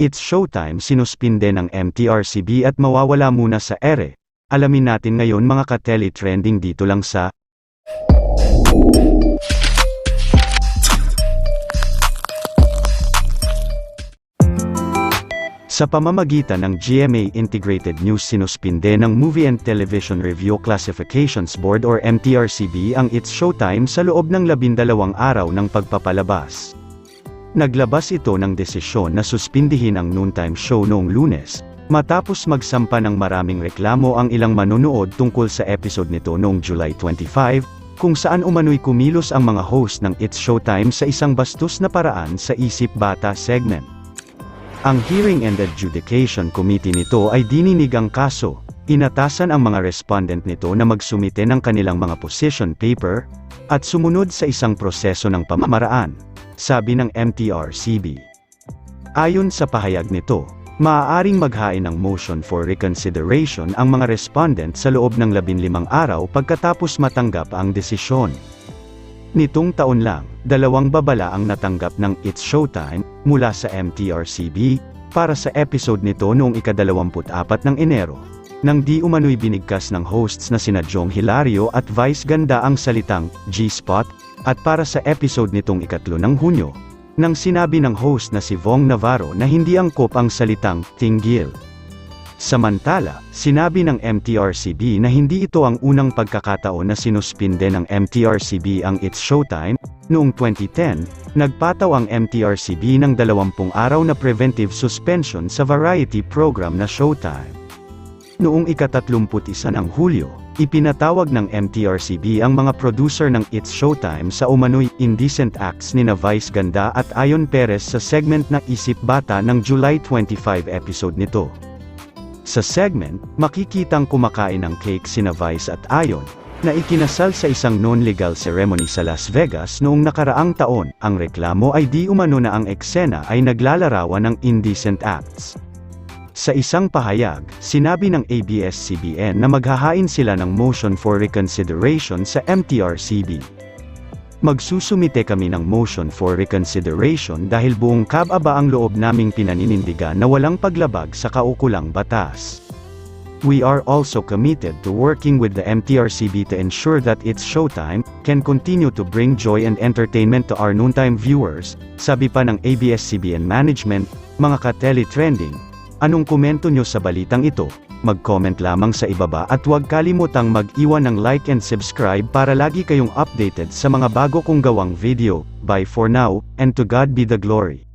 It's showtime sinuspinde ng MTRCB at mawawala muna sa ere. Alamin natin ngayon mga ka-tele trending dito lang sa Sa pamamagitan ng GMA Integrated News sinuspinde ng Movie and Television Review Classifications Board or MTRCB ang It's Showtime sa loob ng labindalawang araw ng pagpapalabas. Naglabas ito ng desisyon na suspindihin ang noontime show noong lunes, matapos magsampa ng maraming reklamo ang ilang manonood tungkol sa episode nito noong July 25, kung saan umano'y kumilos ang mga host ng It's Showtime sa isang bastos na paraan sa Isip Bata segment. Ang Hearing and Adjudication Committee nito ay dininig ang kaso, inatasan ang mga respondent nito na magsumite ng kanilang mga position paper, at sumunod sa isang proseso ng pamamaraan, sabi ng MTRCB. Ayon sa pahayag nito, maaaring maghain ng motion for reconsideration ang mga respondent sa loob ng 15 araw pagkatapos matanggap ang desisyon. Nitong taon lang, dalawang babala ang natanggap ng It's Showtime, mula sa MTRCB, para sa episode nito noong ika-24 ng Enero. Nang di umano'y binigkas ng hosts na sina Jong Hilario at Vice Ganda ang salitang, G-Spot, at para sa episode nitong ikatlo ng Hunyo, nang sinabi ng host na si Vong Navarro na hindi angkop ang salitang, tinggil. Samantala, sinabi ng MTRCB na hindi ito ang unang pagkakataon na sinuspinde ng MTRCB ang It's Showtime. Noong 2010, nagpataw ang MTRCB ng 20 araw na preventive suspension sa variety program na Showtime. Noong ika-31 ng Hulyo, ipinatawag ng MTRCB ang mga producer ng It's Showtime sa umano'y indecent acts ni na Vice Ganda at Ayon Perez sa segment na Isip Bata ng July 25 episode nito. Sa segment, makikitang kumakain ng cake sina Vice at Ayon, na ikinasal sa isang non-legal ceremony sa Las Vegas noong nakaraang taon. Ang reklamo ay di umano na ang eksena ay naglalarawan ng indecent acts. Sa isang pahayag, sinabi ng ABS-CBN na maghahain sila ng motion for reconsideration sa MTRCB. Magsusumite kami ng motion for reconsideration dahil buong kababa ang loob naming pinaninindigan na walang paglabag sa kaukulang batas. We are also committed to working with the MTRCB to ensure that its showtime can continue to bring joy and entertainment to our noontime viewers, sabi pa ng ABS-CBN management, mga ka-tele trending. Anong komento nyo sa balitang ito? Mag-comment lamang sa ibaba at huwag kalimutang mag-iwan ng like and subscribe para lagi kayong updated sa mga bago kong gawang video. Bye for now, and to God be the glory.